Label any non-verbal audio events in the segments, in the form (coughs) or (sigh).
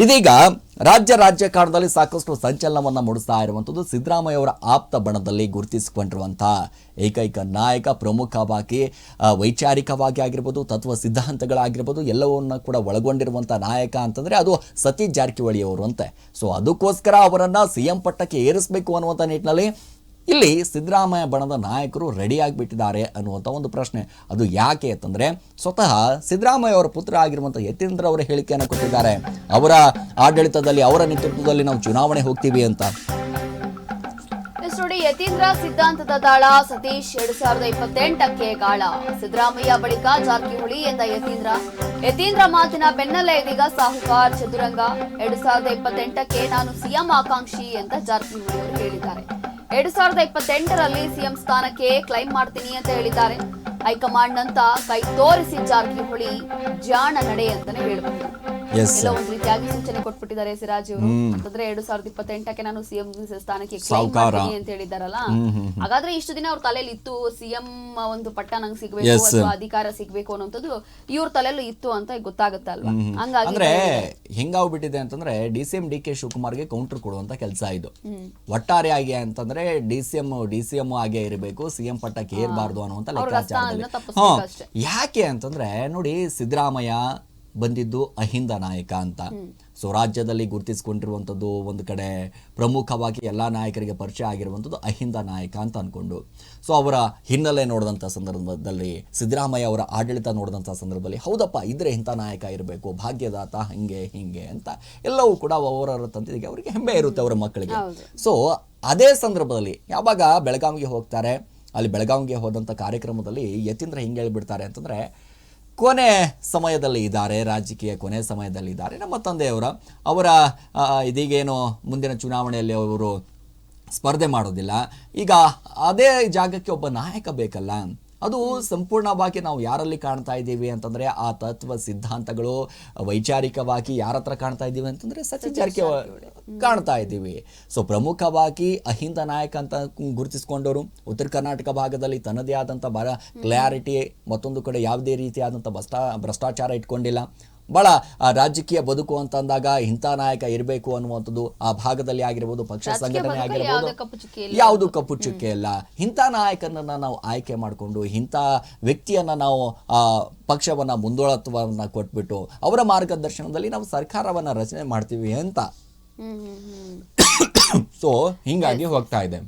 ಇದೀಗ ರಾಜ್ಯ ರಾಜಕಾರಣದಲ್ಲಿ ಸಾಕಷ್ಟು ಸಂಚಲನವನ್ನ ಮೂಡಿಸ್ತಾ ಇರುವಂಥದ್ದು ಸಿದ್ದರಾಮಯ್ಯ ಅವರ ಆಪ್ತ ಬಣದಲ್ಲಿ ಗುರುತಿಸಿಕೊಂಡಿರುವಂತಹ ಏಕೈಕ ನಾಯಕ, ಪ್ರಮುಖವಾಗಿ ವೈಚಾರಿಕವಾಗಿ ಆಗಿರ್ಬೋದು, ತತ್ವ ಸಿದ್ಧಾಂತಗಳಾಗಿರ್ಬೋದು, ಎಲ್ಲವನ್ನ ಕೂಡ ಒಳಗೊಂಡಿರುವಂಥ ನಾಯಕ ಅಂತಂದ್ರೆ ಅದು ಸತೀಶ್ ಜಾರಕಿಹೊಳಿ ಅವರು ಅಂತೆ. ಸೊ ಅದಕ್ಕೋಸ್ಕರ ಅವರನ್ನು ಸಿ ಎಂ ಪಟ್ಟಕ್ಕೆ ಏರಿಸಬೇಕು ಅನ್ನುವಂಥ ನಿಟ್ಟಿನಲ್ಲಿ ಇಲ್ಲಿ ಸಿದ್ದರಾಮಯ್ಯ ಬಣದ ನಾಯಕರು ರೆಡಿ ಆಗಿಬಿಟ್ಟಿದ್ದಾರೆ ಅನ್ನುವಂಥ ಒಂದು ಪ್ರಶ್ನೆ. ಅದು ಯಾಕೆ ಅಂತಂದ್ರೆ, ಸ್ವತಃ ಸಿದ್ದರಾಮಯ್ಯ ಅವರ ಪುತ್ರ ಆಗಿರುವಂಥ ಯತೀಂದ್ರ ಅವರ ಹೇಳಿಕೆಯನ್ನು ಕೊಟ್ಟಿದ್ದಾರೆ. ಅವರ ಆಡಳಿತದಲ್ಲಿ, ಅವರ ನೇತೃತ್ವದಲ್ಲಿ ನಾವು ಚುನಾವಣೆ ಹೋಗ್ತೀವಿ ಅಂತ. ನೋಡಿ, ಯತೀಂದ್ರ ಸಿದ್ಧಾಂತದ ದಾಳ ಸತೀಶ್ ಎರಡ್ ಸಾವಿರದ ಇಪ್ಪತ್ತೆಂಟಕ್ಕೆ ಗಾಳ. ಸಿದ್ದರಾಮಯ್ಯ ಬಳಿಕ ಜಾರಕಿಹೊಳಿ ಎಂದ ಯತೀಂದ್ರ. ಯತೀಂದ್ರ ಮಾತಿನ ಬೆನ್ನಲ್ಲೇ ಇದೀಗ ಸಾಹುಕಾರ್ ಚದುರಂಗ. ಎರಡ್ ಸಾವಿರದ ಇಪ್ಪತ್ತೆಂಟಕ್ಕೆ ನಾನು ಸಿಎಂ ಆಕಾಂಕ್ಷಿ ಅಂತ ಜಾರಕಿಹೊಳಿ ಅವರು ಹೇಳಿದ್ದಾರೆ. ಎರಡ್ ಸಾವಿರದ ಇಪ್ಪತ್ತೆಂಟರಲ್ಲಿ ಸಿಎಂ ಸ್ಥಾನಕ್ಕೆ ಕ್ಲೈಮ್ ಮಾಡ್ತೀನಿ ಅಂತ ಹೇಳಿದ್ದಾರೆ ಹೈಕಮಾಂಡ್ ಅಂತ ಕೈ ತೋರಿಸಿ ಜಾರಕಿಹೊಳಿ ಜಾಣ ನಡೆ ಅಂತಾನೆ ಹೇಳ್ಬಹುದು. ಎಲ್ಲ ಒಂದ್ ರೀತಿಯಾಗಿ ಸೂಚನೆ ಕೊಟ್ಬಿಟ್ಟಿದ್ದಾರೆ ಸಿರಾಜ್. ಅವರು ಅಂತಂದ್ರೆ ಎರಡ್ ಸಾವಿರದ ಇಪ್ಪತ್ತೆಂಟಕ್ಕೆ ನಾನು ಸಿಎಂ ಸ್ಥಾನಕ್ಕೆ ಮಾಡ್ತೀನಿ ಅಂತ ಹೇಳಿದಾರಲ್ಲ ಹಾಗಾದ್ರೆ ಇಷ್ಟು ದಿನ ಅವ್ರ ತಲೆಯಲ್ಲಿ ಇತ್ತು ಸಿಎಂ ಒಂದು ಪಟ್ಟ ನಂಗೆ ಸಿಗ್ಬೇಕು. ಅಥವಾ ಅಧಿಕಾರ ಸಿಗ್ಬೇಕು ಅನ್ನೋಂಥದ್ದು ಇವ್ರ ತಲೆಯಲ್ಲಿ ಇತ್ತು ಅಂತ ಗೊತ್ತಾಗುತ್ತೆ ಅಲ್ವಾ ಹಂಗಾಗಿ ಅಂದ್ರೆ ಹೆಂಗಾಗ್ಬಿಟ್ಟಿದೆ ಅಂತಂದ್ರೆ D C M D K ಶಿವಕುಮಾರ್ಗೆ counter ಕೊಡುವಂತ ಕೆಲಸ ಇದು. ಒಟ್ಟಾರೆಯಾಗಿ ಅಂತಂದ್ರೆ D C M D C M ಆಗೇ ಇರಬೇಕು ಸಿಎಂ ಪಟ್ಟಕ್ಕೆ ಏರ್ಬಾರ್ದು ಅನ್ನುವಂತ ಲೆಕ್ಕಾಚಾರ. ಯಾಕೆ ಅಂತಂದ್ರೆ ನೋಡಿ ಸಿದ್ದರಾಮಯ್ಯ ಬಂದಿದ್ದು ಅಹಿಂದ ನಾಯಕ ಅಂತ. ಸೊ ರಾಜ್ಯದಲ್ಲಿ ಗುರುತಿಸಿಕೊಂಡಿರುವಂಥದ್ದು ಒಂದು ಕಡೆ ಪ್ರಮುಖವಾಗಿ ಎಲ್ಲ ನಾಯಕರಿಗೆ ಪರಿಚಯ ಆಗಿರುವಂಥದ್ದು ಅಹಿಂದ ನಾಯಕ ಅಂತ ಅಂದ್ಕೊಂಡು ಸೊ ಅವರ ಹಿನ್ನೆಲೆ ನೋಡಿದಂಥ ಸಂದರ್ಭದಲ್ಲಿ ಸಿದ್ದರಾಮಯ್ಯ ಅವರ ಆಡಳಿತ ನೋಡಿದಂಥ ಸಂದರ್ಭದಲ್ಲಿ ಹೌದಪ್ಪ ಇದ್ರೆ ಇಂಥ ನಾಯಕ ಇರಬೇಕು ಭಾಗ್ಯದಾತ ಹಿಂಗೆ ಹಿಂಗೆ ಅಂತ. ಎಲ್ಲವೂ ಕೂಡ ಅವರವರ ತಂದೆಗೆ ಅವರಿಗೆ ಹೆಮ್ಮೆ ಇರುತ್ತೆ ಅವರ ಮಕ್ಕಳಿಗೆ. ಸೊ ಅದೇ ಸಂದರ್ಭದಲ್ಲಿ ಯಾವಾಗ ಬೆಳಗಾವಿಗೆ ಹೋಗ್ತಾರೆ ಅಲ್ಲಿ ಬೆಳಗಾವಿಗೆ ಹೋದಂಥ ಕಾರ್ಯಕ್ರಮದಲ್ಲಿ ಯತೀಂದ್ರ ಹಿಂಗೆ ಹೇಳ್ಬಿಡ್ತಾರೆ ಅಂತಂದ್ರೆ ಕೊನೆ ಸಮಯದಲ್ಲಿ ಇದ್ದಾರೆ ರಾಜಕೀಯ ಕೊನೆ ಸಮಯದಲ್ಲಿ ಇದ್ದಾರೆ ನಮ್ಮ ತಂದೆಯವರ, ಅವರ ಇದೀಗೇನು ಮುಂದಿನ ಚುನಾವಣೆಯಲ್ಲಿ ಅವರು ಸ್ಪರ್ಧೆ ಮಾಡೋದಿಲ್ಲ. ಈಗ ಅದೇ ಜಾಗಕ್ಕೆ ಒಬ್ಬ ನಾಯಕ ಬೇಕಲ್ಲ. ಅದು ಸಂಪೂರ್ಣವಾಗಿ ನಾವು ಯಾರಲ್ಲಿ ಕಾಣ್ತಾ ಇದ್ದೀವಿ ಅಂತಂದ್ರೆ ಆ ತತ್ವ ಸಿದ್ಧಾಂತಗಳು ವೈಚಾರಿಕವಾಗಿ ಯಾರ ಹತ್ರ ಕಾಣ್ತಾ ಇದ್ದೀವಿ ಅಂತಂದ್ರೆ ಸಚಿನ್ ಜಾರಕಿಹೊಳಿ ಕಾಣ್ತಾ ಇದ್ದೀವಿ. ಸೊ ಪ್ರಮುಖವಾಗಿ ಅಹಿಂದ ನಾಯಕ ಅಂತ ಗುರುತಿಸಿಕೊಂಡವರು ಉತ್ತರ ಕರ್ನಾಟಕ ಭಾಗದಲ್ಲಿ ತನ್ನದೇ ಆದಂಥ ಬರ ಕ್ಲಾರಿಟಿ ಮತ್ತೊಂದು ಕಡೆ ಯಾವುದೇ ರೀತಿಯಾದಂಥ ಭ್ರಷ್ಟಾ ಭ್ರಷ್ಟಾಚಾರ ಇಟ್ಕೊಂಡಿಲ್ಲ. ಬಹಳ ರಾಜಕೀಯ ಬದುಕು ಅಂತ ಅಂದಾಗ ಇಂಥ ನಾಯಕ ಇರಬೇಕು ಅನ್ನುವಂಥದ್ದು ಆ ಭಾಗದಲ್ಲಿ ಆಗಿರ್ಬೋದು ಪಕ್ಷ ಸಂಘಟನೆ ಆಗಿರ್ಬೋದು ಯಾವುದೇ ಕಪ್ಪು ಚುಕ್ಕೆ ಇಲ್ಲ. ಇಂಥ ನಾಯಕನನ್ನ ನಾವು ಆಯ್ಕೆ ಮಾಡಿಕೊಂಡು ಇಂಥ ವ್ಯಕ್ತಿಯನ್ನ ನಾವು ಆ ಪಕ್ಷವನ್ನ ಮುಂದೋಳತ್ವವನ್ನ ಕೊಟ್ಬಿಟ್ಟು ಅವರ ಮಾರ್ಗದರ್ಶನದಲ್ಲಿ ನಾವು ಸರ್ಕಾರವನ್ನ ರಚನೆ ಮಾಡ್ತೀವಿ ಅಂತ. ಸೊ (coughs) ಹಿಂಗಾಗಿ ಹೋಗ್ತಾ ಇದೆ.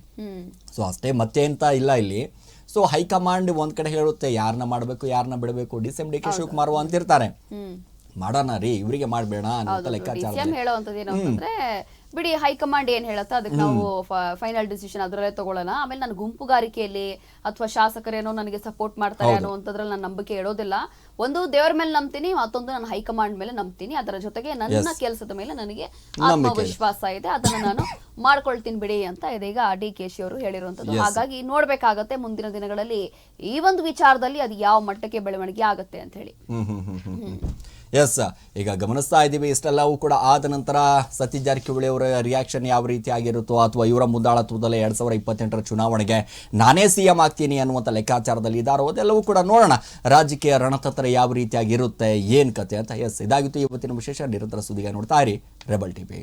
ಸೊ ಅಷ್ಟೇ ಮತ್ತೆ ಅಂತ ಇಲ್ಲ ಇಲ್ಲಿ. ಸೊ ಹೈಕಮಾಂಡ್ ಒಂದ್ ಕಡೆ ಹೇಳುತ್ತೆ ಯಾರನ್ನ ಮಾಡಬೇಕು ಯಾರನ್ನ ಬಿಡಬೇಕು D C M D K Shivakumar ಅಂತಿರ್ತಾರೆ ಮಾಡೋಣ ರೀ ಇವರಿಗೆ ಮಾಡಬೇಡ ಅನ್ನೋ ಲೆಕ್ಕಾಚಾರ ಹೇಳುವಂತದ್ದು ಏನು ಅಂತಂದ್ರೆ ಬಿಡಿ ಹೈಕಮಾಂಡ್ ಏನ್ ಹೇಳತ್ತೋ? ಅದಕ್ಕೆ ನಾವು ಫೈನಲ್ ಡಿಸಿಷನ್ ಅದರಲ್ಲೇ ತಗೊಳ್ಳೋಣ. ಆಮೇಲೆ ನಾನು ಗುಂಪುಗಾರಿಕೆಯಲ್ಲಿ ಅಥವಾ ಶಾಸಕರೇನೋ ನನಗೆ ಸಪೋರ್ಟ್ ಮಾಡ್ತಾರೆ ಅನ್ನುವಂಥದ್ರಲ್ಲಿ ನಾನು ನಂಬಿಕೆ ಇಡೋದಿಲ್ಲ. ಒಂದು ದೇವರ ಮೇಲೆ ನಂಬ್ತೀನಿ ಮತ್ತೊಂದು ನಾನು ಹೈಕಮಾಂಡ್ ಮೇಲೆ ನಂಬ್ತೀನಿ. ಅದರ ಜೊತೆಗೆ ನನ್ನ ಕೆಲಸದ ಮೇಲೆ ನನಗೆ ಆತ್ಮವಿಶ್ವಾಸ ಇದೆ. ಅದನ್ನ ನಾನು ಮಾಡ್ಕೊಳ್ತೀನಿ ಬಿಡಿ ಅಂತ ಇದೀಗ ಡಿ ಕೆ ಶಿ ಅವರು ಹೇಳಿರುವಂತದ್ದು ಹಾಗಾಗಿ ನೋಡ್ಬೇಕಾಗತ್ತೆ ಮುಂದಿನ ದಿನಗಳಲ್ಲಿ ಈ ಒಂದು ವಿಚಾರದಲ್ಲಿ ಅದು ಯಾವ ಮಟ್ಟಕ್ಕೆ ಬೆಳವಣಿಗೆ ಆಗತ್ತೆ ಅಂತ ಹೇಳಿ. ಎಸ್ ಈಗ ಗಮನಿಸ್ತಾ ಇದ್ದೀವಿ ಇಷ್ಟೆಲ್ಲವೂ ಕೂಡ ಆದ ನಂತರ ಸತೀಶ್ ಜಾರಕಿಹೊಳಿ ಅವರ ರಿಯಾಕ್ಷನ್ ಯಾವ ರೀತಿ ಆಗಿರುತ್ತೋ ಅಥವಾ ಇವರ ಮುಂದಾಳತ್ವದಲ್ಲಿ ಎರಡ್ ಸಾವಿರದ ಇಪ್ಪತ್ತೆಂಟರ ಚುನಾವಣೆಗೆ ನಾನೇ ಸಿ ಎಂ ಆಗ್ತೀನಿ ಅನ್ನುವಂಥ ಲೆಕ್ಕಾಚಾರದಲ್ಲಿ ಇದ್ದಾರೋ ಅದೆಲ್ಲವೂ ಕೂಡ ನೋಡೋಣ. ರಾಜಕೀಯ ರಣತಂತ್ರ ಯಾವ ರೀತಿಯಾಗಿರುತ್ತೆ ಏನ್ ಕತೆ ಅಂತ ಎಸ್, ಇದಾಗಿತ್ತು ಇವತ್ತಿನ ವಿಶೇಷ. ನಿರಂತರ ಸುದ್ದಿಗೆ ನೋಡ್ತಾ ಇರಿ ರೆಬಲ್ ಟಿವಿ